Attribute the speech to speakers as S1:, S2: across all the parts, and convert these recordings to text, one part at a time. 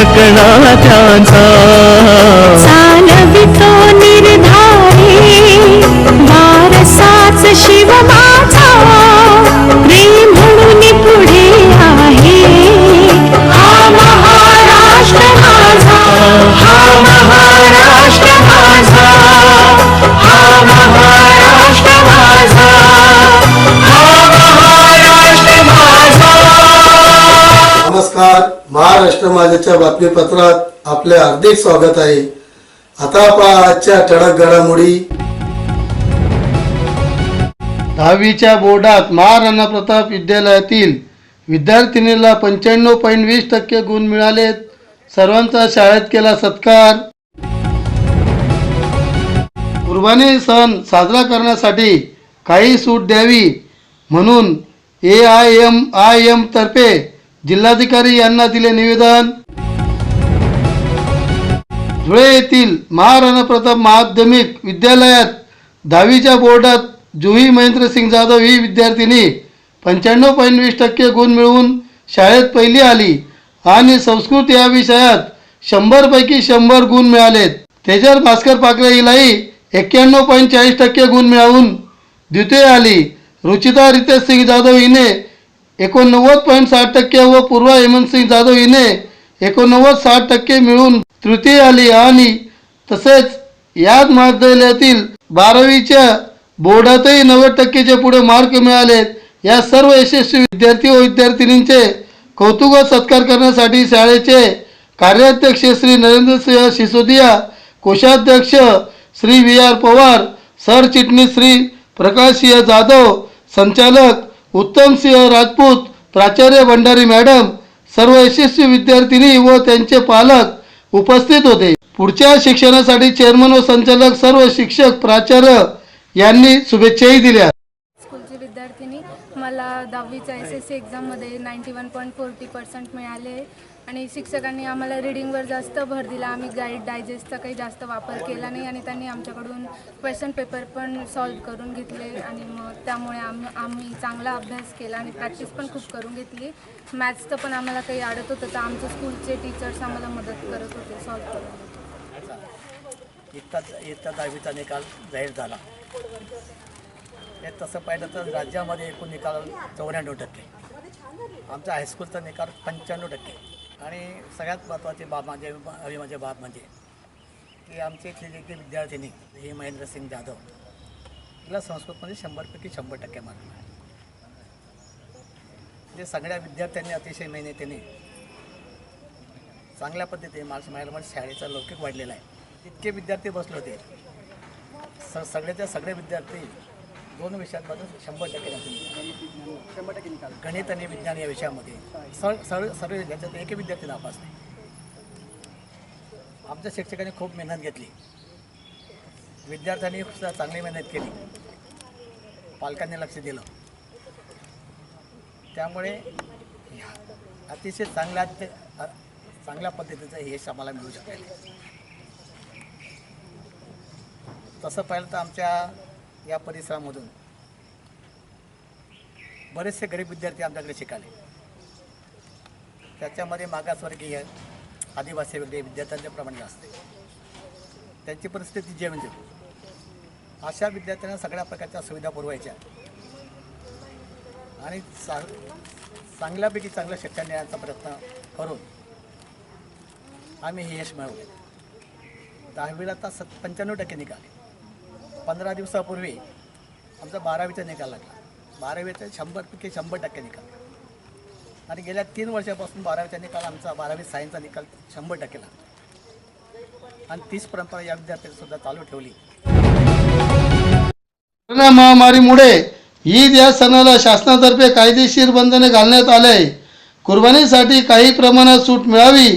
S1: इतिहास त्यांचा
S2: नमस्कार महाराष्ट्र माझ्याच्या बातमीपत्रात आपले हार्दिक स्वागत आहे. आता पहा आजच्या ठळक घडामोडी.
S3: दहावीच्या बोर्डात महाराणा प्रताप विद्यालयातील विद्यार्थिनीला पंच्याण्णव पॉईंट वीस टक्के गुण मिळालेत. सर्वांचा शाळेत केला सत्कार. कुर्बानी सण साजरा करण्यासाठी काही सूट द्यावी म्हणून A I M I M तर्फे जिल्हाधिकारी यांना दिले निवेदन. धुळे येथील महाराणा प्रताप माध्यमिक विद्यालयात दहावीच्या बोर्डात जुही महेंद्रसिंग जाधव ही विद्यार्थिनी पंच्याण्णव पॉईंट वीस टक्के गुण मिळवून शाळेत पहिली आली आणि संस्कृत या विषयात शंभरपैकी शंभर गुण मिळालेत. तेजर भास्कर पाकरे हिलाही एक्क्याण्णव पॉईंट चाळीस टक्के गुण मिळवून द्वितीय आली. रुचिता रितेश सिंग जाधव हिने एकोणनव्वद पॉईंट साठ टक्के व पूर्वा हेमंतसिंग जाधव हिने एकोणनव्वद साठ टक्के मिळून तृतीय आली. आणि तसेच याच महाविद्यालयातील बारावीच्या बोर्डातही नव्वद टक्केचे पुढे मार्क मिळालेत. या सर्व यशस्वी विद्यार्थी व विद्यार्थिनींचे कौतुक व सत्कार करण्यासाठी शाळेचे कार्याध्यक्ष श्री नरेंद्रसिंह सिसोदिया कोषाध्यक्ष श्री व्ही आर पवार सरचिटणीस श्री प्रकाशसिंह जाधव संचालक उत्तमसिंह राजपूत प्राचार्य भंडारी मॅडम सर्व यशस्वी विद्यार्थिनी व त्यांचे पालक उपस्थित होते. पुढच्या शिक्षणासाठी चेअरमन व संचालक सर्व शिक्षक प्राचार्य यांनी शुभेच्छाही दिल्या.
S4: स्कूलची विद्यार्थिनी मला दहावीच्या एस एस सी एक्झाममध्ये ninety one point forty percent मिळाले. आणि शिक्षकांनी आम्हाला रिडिंगवर जास्त भर दिला. आम्ही गाईड डायजेस्टचा काही जास्त वापर केला नाही आणि त्यांनी आमच्याकडून क्वेश्चन पेपर पण सॉल्व करून घेतले आणि मग त्यामुळे आम आम्ही चांगला अभ्यास केला आणि प्रॅक्टिस पण खूप करून घेतली. मॅथ्सचं पण आम्हाला काही अडत होतं तर आमच्या स्कूलचे टीचर्स आम्हाला मदत करत होते सॉल्व करून
S5: इतका इतका दहावीचा निकाल जाहीर झाला. हे तसं पाहिलं तर राज्यामध्ये एकूण निकाल चौऱ्याण्णव टक्के. आमचा हायस्कूलचा निकाल पंच्याण्णव टक्के. आणि सगळ्यात महत्त्वाची बाब म्हणजे अभिमाचे बाब म्हणजे की आमचे इथली काही विद्यार्थिनी हे महेंद्रसिंग जाधव तिला संस्कृतमध्ये शंभरपैकी शंभर टक्के मार्क आहे जे सगळ्या विद्यार्थ्यांनी अतिशय मेहनतीने चांगल्या पद्धतीने मार्क्स मिळायला म्हणजे शाळेचा लौकिक वाढलेला आहे. इतके विद्यार्थी बसले होते. स सगळ्याच्या सगळे विद्यार्थी दोन विषयांमधून शंभर टक्के निकाल शंभर टक्के निकाल गणित आणि विज्ञान या विषयामध्ये. सर सर्व सर्व याच्यात एकही विद्यार्थी नापास नाही. आमच्या शिक्षकांनी खूप मेहनत घेतली. विद्यार्थ्यांनी सुद्धा चांगली मेहनत केली. पालकांनी लक्ष दिलं. त्यामुळे अतिशय चांगल्या चांगल्या पद्धतीचं यश आम्हाला मिळू शकेल तसं पाहिलं तर आमच्या या परिसरामधून बरेचसे गरीब विद्यार्थी आमच्याकडे शिकाले. त्याच्यामध्ये मागासवर्गीय आदिवासी वगैरे विद्यार्थ्यांचे प्रमाण जास्त त्यांची परिस्थिती जे म्हणजे अशा विद्यार्थ्यांना सगळ्या प्रकारच्या सुविधा पुरवायच्या. आणि चा चांगल्यापैकी चांगलं शिक्षण देण्याचा प्रयत्न करून आम्ही हे यश मिळवले. दहावीला तर सत् पंच्याण्णव टक्के निघाले. पंधरा दिवसापूर्वी आमचा बारावीचा निकाल लागला. बारावीचा शंभरपैकी शंभर टक्के निकाल. आणि गेल्या तीन वर्षापासून बारावीचा निकाल आमचा बारावी सायन्सचा निकाल शंभर टक्के लागला. आणि तीच परंपरा या विद्यार्थ्यांनी सुद्धा चालू ठेवली.
S3: कोरोना महामारीमुळे ईद या सणाला शासनातर्फे कायदेशीर बंधने घालण्यात आले. आहे कुर्बानीसाठी काही प्रमाणात सूट मिळावी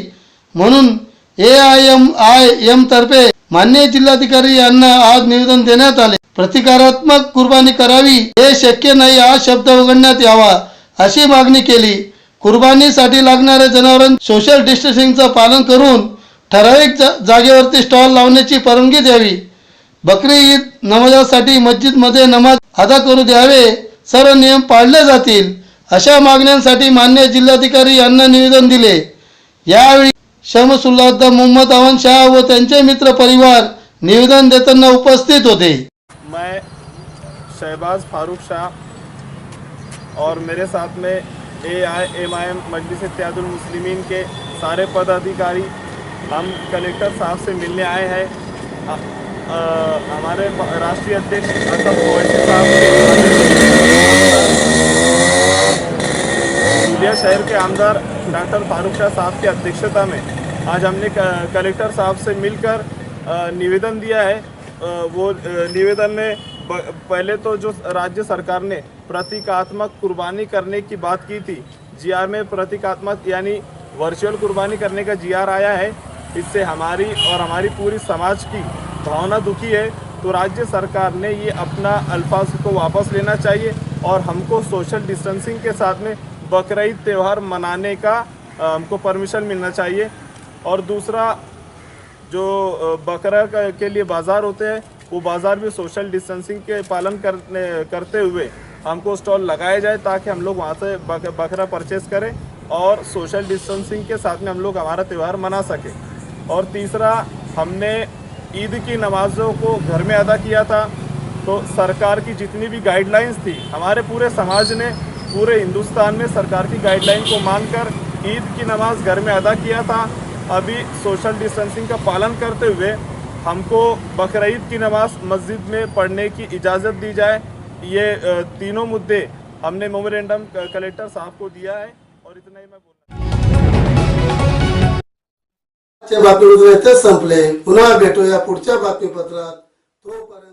S3: म्हणून A I M I M तर्फे मान्य जिल्हाधिकारी यांना आज निवेदन देण्यात आले. प्रतिकारात्मक कुर्बानी करावी हे शक्य नाही हा शब्द उघडण्यात यावा अशी मागणी केली. कुर्बानीसाठी लागणाऱ्या जनावरां सोशल डिस्टन्सिंगचं पालन करून ठराविक जा- जागेवरती स्टॉल लावण्याची परवानगी द्यावी. बकरी ईद नमाजासाठी मस्जिदमध्ये नमाज अदा करू द्यावे सर्व नियम पाळले जातील अशा मागण्यांसाठी मान्य जिल्हाधिकारी यांना निवेदन दिले. यावेळी शमसुल्लाह मोहम्मद अवन शाह व मित्र परिवार निवेदन देताना उपस्थित होते.
S6: मैं शहबाज फारूक शाह और मेरे साथ में A I M I M Majlis Muslimeen के सारे पदाधिकारी, हम कलेक्टर साहब से मिलने आए हैं। हमारे राष्ट्रीय अध्यक्ष असद ओवैसी साहब शहर के आमदार डॉक्टर फारूक शाह साहब की अध्यक्षता में आज हमने कलेक्टर साहब से मिलकर निवेदन दिया है। वो निवेदन में पहले तो जो राज्य सरकार ने प्रतीकात्मक कुर्बानी करने की बात की थी, जीआर में प्रतीकात्मक, यानी वर्चुअल कुर्बानी करने का जीआर आया है। इससे हमारी और हमारी पूरी समाज की भावना दुखी है। तो राज्य सरकार ने ये अपना अल्फाज को वापस लेना चाहिए और हमको सोशल डिस्टेंसिंग के साथ में बकरीद त्यौहार मनाने का हमको परमिशन मिलना चाहिए। और दूसरा जो बकरा का- लिए बाज़ार होते हैं वो बाज़ार भी सोशल डिस्टेंसिंग के पालन करने करते हुए हमको स्टॉल लगाए जाए ताकि हम लोग वहाँ से बक, बकरा परचेस करें और सोशल डिस्टेंसिंग के साथ में हम लोग हमारा त्यौहार मना सकें। और तीसरा हमने ईद की नमाज़ों को घर में अदा किया था तो सरकार की जितनी भी गाइडलाइंस थी हमारे पूरे समाज ने पूरे हिंदुस्तान में सरकार की गाइडलाइन को मानकर ईद की नमाज़ घर में अदा किया था। अभी सोशल डिस्टेंसिंग का पालन करते हुए हमको बकरीद की नमाज़ मस्जिद में पढ़ने की इजाज़त दी जाए। ये तीनों मुद्दे हमने मेमोरेंडम कलेक्टर साहब को दिया है और इतना ही मैं बोल
S2: आजचे बातमीपत्र इथेच संपले. पुन्हा भेटूया पुढच्या बातमीपत्रात. तोपर्यंत